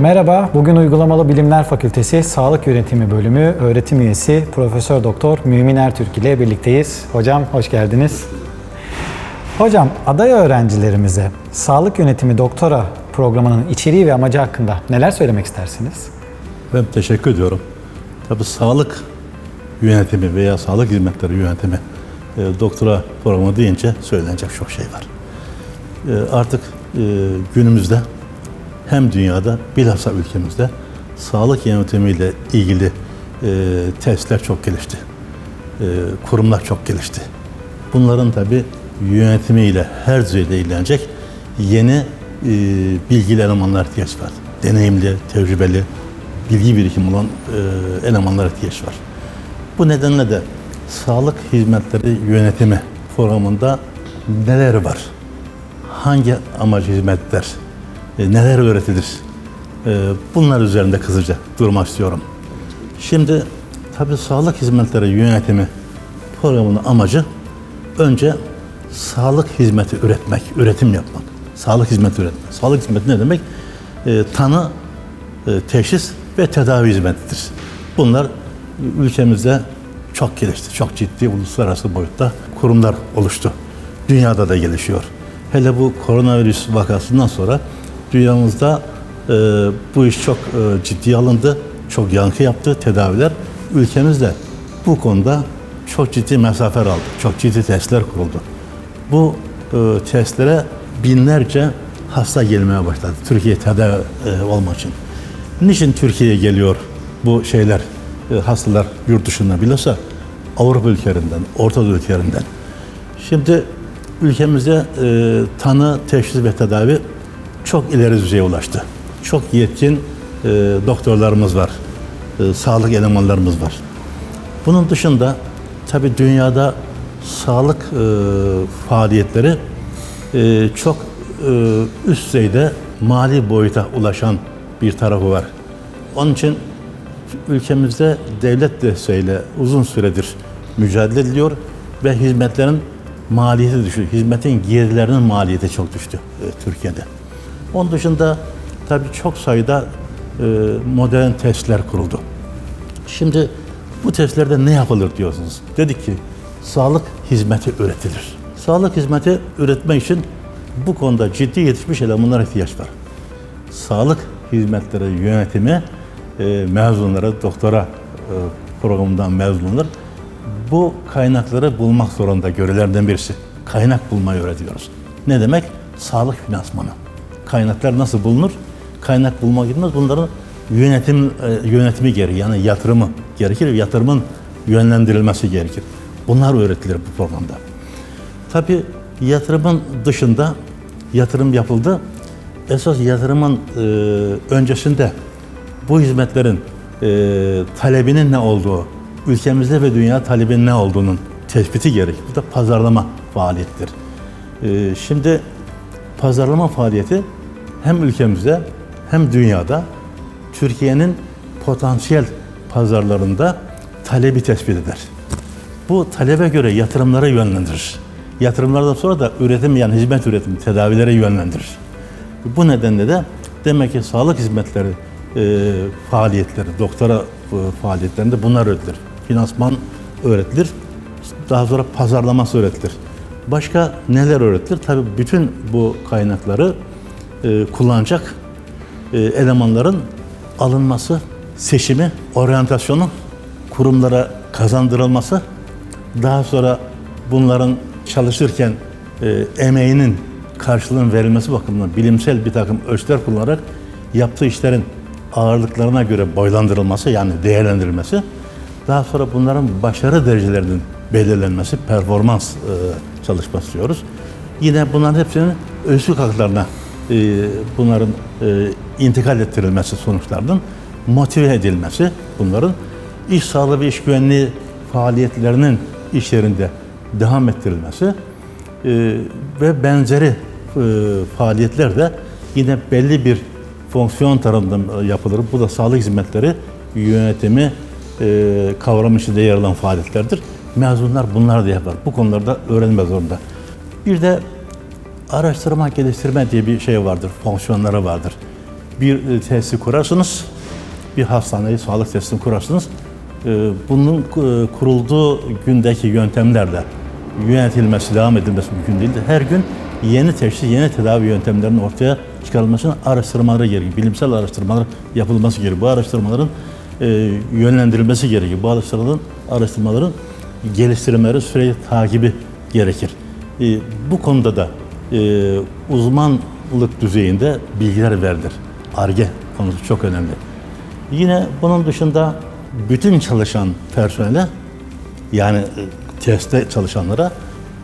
Merhaba, bugün Uygulamalı Bilimler Fakültesi Sağlık Yönetimi Bölümü öğretim üyesi Profesör Doktor Mümin Ertürk ile birlikteyiz. Hocam hoş geldiniz. Hocam, aday öğrencilerimize sağlık yönetimi doktora programının içeriği ve amacı hakkında neler söylemek istersiniz? Ben teşekkür ediyorum. Tabii sağlık yönetimi veya sağlık hizmetleri yönetimi e, doktora programı deyince söylenecek çok şey var. E, artık e, günümüzde hem dünyada bilhassa ülkemizde sağlık yönetimiyle ilgili e, testler çok gelişti. E, kurumlar çok gelişti. Bunların tabi yönetimiyle her düzeyde ilgilenecek yeni e, bilgili elemanlar ihtiyaç var. Deneyimli, tecrübeli, bilgi birikim olan e, elemanlara ihtiyaç var. Bu nedenle de sağlık hizmetleri yönetimi programında neler var? Hangi amaç hizmetler? E, neler öğretilir? E, bunlar üzerinde kısaca durmak istiyorum. Şimdi tabii sağlık hizmetleri yönetimi programının amacı önce sağlık hizmeti üretmek, üretim yapmak. Sağlık hizmeti üretmek. Sağlık hizmeti ne demek? E, tanı, teşhis ve tedavi hizmetidir. Bunlar ülkemizde çok gelişti. Çok ciddi uluslararası boyutta kurumlar oluştu. Dünyada da gelişiyor. Hele bu koronavirüs vakasından sonra dünyamızda e, bu iş çok e, ciddiye alındı. Çok yankı yaptı tedaviler. Ülkemizde bu konuda çok ciddi mesafe aldı. Çok ciddi testler kuruldu. Bu e, testlere binlerce hasta gelmeye başladı. Türkiye tedavi e, olmak için. Niçin Türkiye'ye geliyor bu şeyler, e, hastalar yurt dışından bilhassa Avrupa ülkelerinden, Orta Doğu ülkelerinden. Şimdi ülkemizde e, tanı, teşhis ve tedavi çok ileri düzeye ulaştı. Çok yetkin e, doktorlarımız var, e, sağlık elemanlarımız var. Bunun dışında tabii dünyada sağlık e, faaliyetleri e, çok e, üst düzeyde mali boyuta ulaşan bir tarafı var. Onun için ülkemizde devlet desteğiyle uzun süredir mücadele ediliyor ve hizmetlerin maliyeti düştü. Hizmetin girdilerinin maliyeti çok düştü e, Türkiye'de. Onun dışında tabii çok sayıda e, modern testler kuruldu. Şimdi bu testlerde ne yapılır diyorsunuz? Dedik ki sağlık hizmeti üretilir. Sağlık hizmeti üretmek için bu konuda ciddi yetişmiş elemanlara ihtiyaç var. Sağlık hizmetleri yönetimi e, mezunlara, doktora e, programından mezunlar bu kaynakları bulmak zorunda görevlerden birisi. Kaynak bulmayı öğretiyoruz. Ne demek? Sağlık finansmanı. Kaynaklar nasıl bulunur? Kaynak bulmak gitmez. Bunların yönetim e, yönetimi gerekir. Yani yatırımı gerekir. Yatırımın yönlendirilmesi gerekir. Bunlar öğretilir bu programda. Tabii yatırımın dışında yatırım yapıldı. Esas yatırımın e, öncesinde bu hizmetlerin e, talebinin ne olduğu, ülkemizde ve dünya talebinin ne olduğunun tespiti gerekir. Bu da pazarlama faaliyettir. E, şimdi pazarlama faaliyeti hem ülkemizde hem dünyada Türkiye'nin potansiyel pazarlarında talebi tespit eder. Bu talebe göre yatırımlara yönlendirir. Yatırımlardan sonra da üretim yani hizmet üretimi, tedavilere yönlendirir. Bu nedenle de demek ki sağlık hizmetleri e, faaliyetleri, doktora e, faaliyetlerinde bunlar öğretilir. Finansman öğretilir. Daha sonra pazarlaması öğretilir. Başka neler öğretilir? Tabii bütün bu kaynakları e, kullanacak e, elemanların alınması, seçimi, oryantasyonu, kurumlara kazandırılması, daha sonra bunların çalışırken e, emeğinin karşılığının verilmesi bakımından bilimsel bir takım ölçüler kullanarak yaptığı işlerin ağırlıklarına göre boylandırılması yani değerlendirilmesi, daha sonra bunların başarı derecelerinin belirlenmesi, performans e, çalışması diyoruz. Yine bunların hepsinin özlük haklarına e, bunların e, intikal ettirilmesi sonuçlarının motive edilmesi, bunların iş sağlığı ve iş güvenliği faaliyetlerinin iş yerinde devam ettirilmesi e, ve benzeri e, faaliyetler de yine belli bir fonksiyon tarafından yapılır. Bu da sağlık hizmetleri yönetimi e, kavramı içinde yer alan faaliyetlerdir. Mezunlar bunlar da yapar. Bu konularda öğrenme zorunda. Bir de araştırma geliştirme diye bir şey vardır, fonksiyonları vardır. bir e, tesisi kurarsınız, bir hastaneyi, sağlık tesisini kurarsınız. E, Bunun e, kurulduğu gündeki yöntemlerle yönetilmesi, devam edilmesi mümkün değildir. Her gün yeni teşhis, yeni tedavi yöntemlerinin ortaya çıkarılmasının araştırmaları gerekiyor. Bilimsel araştırmalar yapılması gerekiyor. Bu araştırmaların yönlendirilmesi gerekiyor. Bu araştırmaların, araştırmaların geliştirilmeleri, sürekli takibi gerekir. Bu konuda da e, uzmanlık düzeyinde bilgiler verilir. ARGE konusu çok önemli. Yine bunun dışında bütün çalışan personele yani e, tesiste çalışanlara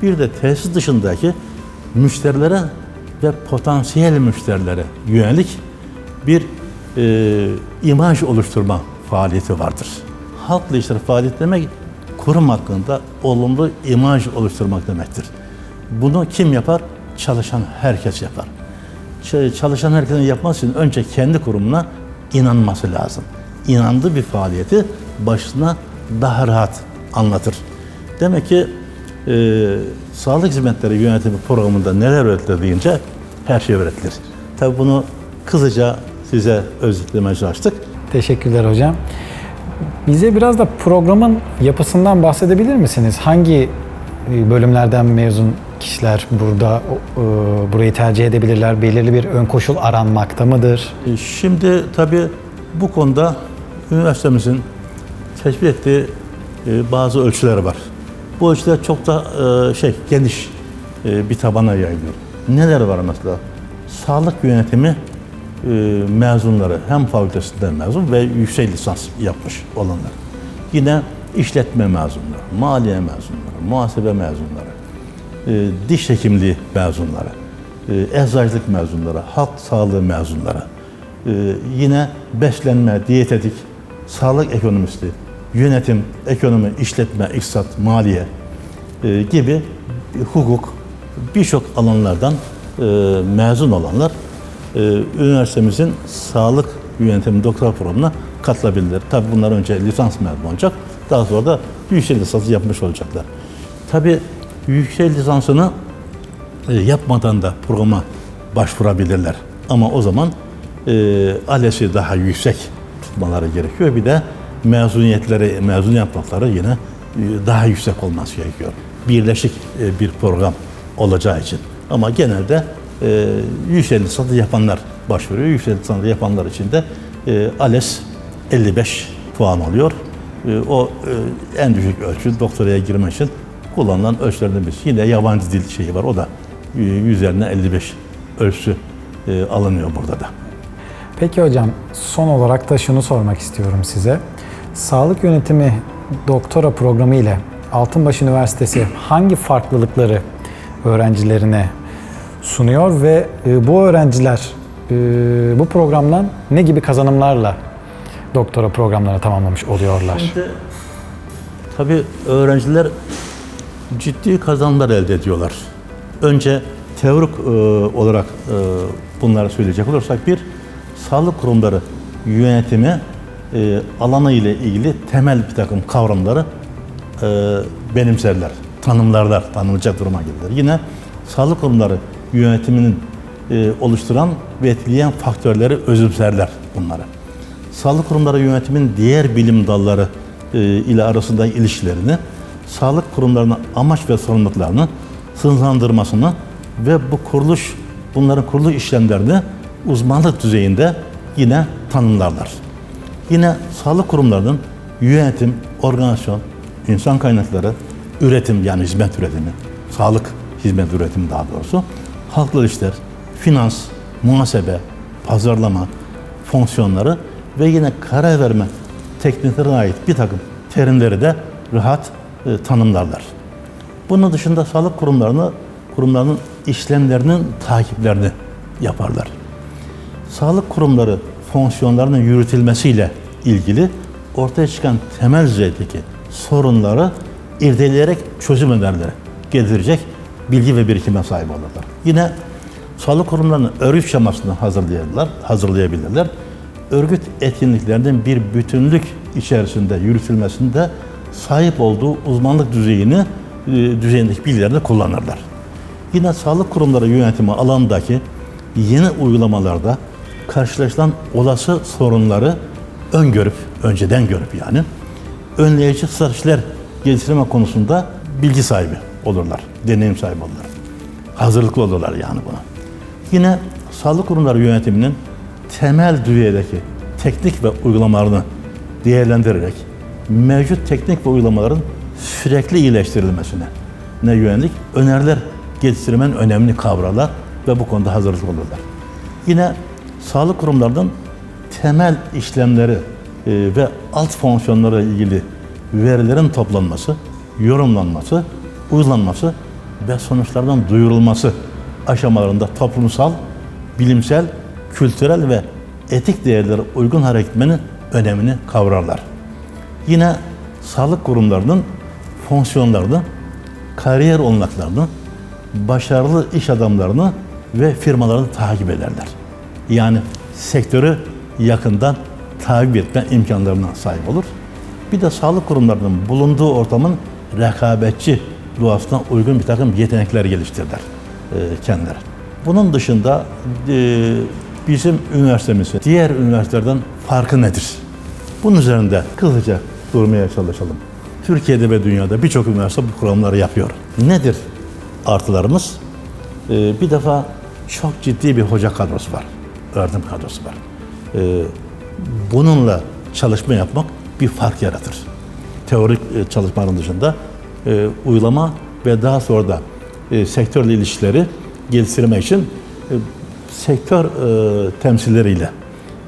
bir de tesis dışındaki müşterilere ve potansiyel müşterilere yönelik bir e, imaj oluşturma faaliyeti vardır. Halkla işler faaliyet demek kurum hakkında olumlu imaj oluşturmak demektir. Bunu kim yapar? Çalışan herkes yapar. Çalışan herkesin yapması için önce kendi kurumuna inanması lazım. İnandığı bir faaliyeti başına daha rahat anlatır. Demek ki e, sağlık hizmetleri yönetimi programında neler öğretilir deyince her şey öğretilir. Tabii bunu kısaca size özetlemeye çalıştık. Teşekkürler hocam. Bize biraz da programın yapısından bahsedebilir misiniz? Hangi bölümlerden mezun kişiler burada e, burayı tercih edebilirler? Belirli bir ön koşul aranmakta mıdır? E, Şimdi tabii bu konuda üniversitemizin tespit ettiği e, bazı ölçüler var. Bu ölçüler çok da e, şey geniş e, bir tabana yayılıyor. Neler var mesela? Sağlık yönetimi e, mezunları hem fakültesinden mezun ve yüksek lisans yapmış olanlar. Yine işletme mezunları, maliye mezunları, muhasebe mezunları, e, diş hekimliği mezunları, e, eczacılık mezunları, halk sağlığı mezunları, e, yine beslenme, diyetetik, sağlık ekonomisti, yönetim, ekonomi, işletme, iktisat, maliye gibi hukuk birçok alanlardan mezun olanlar e, üniversitemizin sağlık yönetimi doktora programına katılabilirler. Tabii bunlar önce lisans mezunu olacak. Daha sonra da yüksek lisansı yapmış olacaklar. Tabii yüksek lisansını e, yapmadan da programa başvurabilirler. Ama o zaman e, ALES'i daha yüksek tutmaları gerekiyor. Bir de mezuniyetleri, mezun yaprakları yine e, daha yüksek olması gerekiyor. Birleşik e, bir program olacağı için. Ama genelde e, yüksek lisansı yapanlar başvuruyor. Yüksek lisansı yapanlar için de e, ALES 55 puan alıyor. E, o e, en düşük ölçü doktoraya girmek için kullanılan ölçülerden birisi. Yine yabancı dil şeyi var. O da e, üzerine 55 ölçüsü e, alınıyor burada da. Peki hocam son olarak da şunu sormak istiyorum size. Sağlık yönetimi doktora programı ile Altınbaş Üniversitesi hangi farklılıkları öğrencilerine sunuyor ve bu öğrenciler bu programdan ne gibi kazanımlarla doktora programlarını tamamlamış oluyorlar? Şimdi tabii öğrenciler ciddi kazanımlar elde ediyorlar. Önce teorik e, olarak e, bunları söyleyecek olursak bir sağlık kurumları yönetimi e, alanı ile ilgili temel bir takım kavramları e, benimserler, tanımlarlar, tanımlayacak duruma gelirler. Yine sağlık kurumları yönetiminin e, oluşturan ve etkileyen faktörleri özümserler bunları. Sağlık kurumları yönetimin diğer bilim dalları e, ile arasındaki ilişkilerini, sağlık kurumlarının amaç ve sorumluluklarını sınırlandırmasını ve bu kuruluş, bunların kuruluş işlemlerini uzmanlık düzeyinde yine tanımlarlar. Yine sağlık kurumlarının yönetim, organizasyon, insan kaynakları, üretim yani hizmet üretimi, sağlık hizmet üretimi daha doğrusu, halkla işler, finans, muhasebe, pazarlama, fonksiyonları ve yine karar verme tekniklerine ait bir takım terimleri de rahat e, tanımlarlar. Bunun dışında sağlık kurumlarını kurumlarının işlemlerinin takiplerini yaparlar. Sağlık kurumları fonksiyonlarının yürütülmesiyle ilgili ortaya çıkan temel düzeydeki sorunları irdeleyerek çözüm önerileri getirecek bilgi ve birikime sahip olurlar. Yine sağlık kurumlarının örgüt şemasını hazırlayabilirler, hazırlayabilirler. Örgüt etkinliklerinin bir bütünlük içerisinde yürütülmesinde sahip olduğu uzmanlık düzeyini, e, düzeyindeki bilgileri de kullanırlar. Yine sağlık kurumları yönetimi alandaki yeni uygulamalarda karşılaşılan olası sorunları öngörüp, önceden görüp yani önleyici stratejiler geliştirme konusunda bilgi sahibi olurlar, deneyim sahibi olurlar. Hazırlıklı olurlar yani buna. Yine sağlık kurumları yönetiminin temel düzeydeki teknik ve uygulamalarını değerlendirerek mevcut teknik ve uygulamaların sürekli iyileştirilmesine ne yönelik öneriler geliştirmenin önemini kavrarlar ve bu konuda hazırlıklı olurlar. Yine sağlık kurumlarının temel işlemleri e, ve alt fonksiyonlara ilgili verilerin toplanması, yorumlanması, uygulanması ve sonuçlardan duyurulması aşamalarında toplumsal, bilimsel, kültürel ve etik değerlere uygun hareket etmenin önemini kavrarlar. Yine sağlık kurumlarının fonksiyonlarını, kariyer olanaklarını, başarılı iş adamlarını ve firmalarını takip ederler. Yani sektörü yakından takip etme imkanlarına sahip olur. Bir de sağlık kurumlarının bulunduğu ortamın rekabetçi doğasına uygun bir takım yetenekler geliştirirler e, kendileri. Bunun dışında e, bizim üniversitemizin diğer üniversitelerden farkı nedir? Bunun üzerinde kısaca durmaya çalışalım. Türkiye'de ve dünyada birçok üniversite bu programları yapıyor. Nedir artılarımız? Ee, bir defa çok ciddi bir hoca kadrosu var. Öğretim kadrosu var. Ee, bununla çalışma yapmak bir fark yaratır. Teorik e, çalışmanın dışında e, uygulama ve daha sonra da e, sektörle ilişkileri geliştirmek için e, sektör e, temsilleriyle,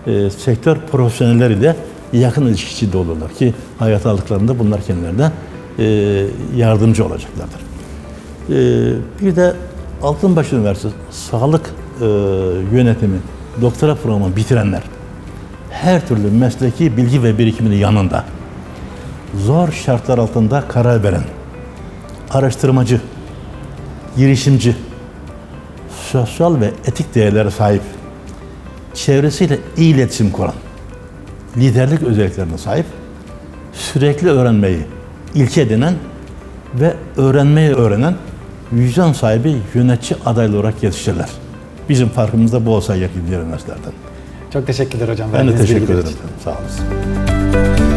e, sektör profesyonelleriyle yakın ilişki içinde olurlar ki hayat aldıklarında bunlar kendilerine e, yardımcı olacaklardır. E, bir de Altınbaş Üniversitesi Sağlık e, Yönetimi doktora programı bitirenler her türlü mesleki bilgi ve birikiminin yanında zor şartlar altında karar veren araştırmacı, girişimci, sosyal ve etik değerlere sahip, çevresiyle iyi iletişim kuran, liderlik özelliklerine sahip, sürekli öğrenmeyi ilke edinen ve öğrenmeyi öğrenen vicdan sahibi yönetici adaylı olarak yetişirler. Bizim farkımız da bu olsa gerek diğer üniversitelerden. Çok teşekkürler hocam. Ben de teşekkür ederim. Sağ olasın.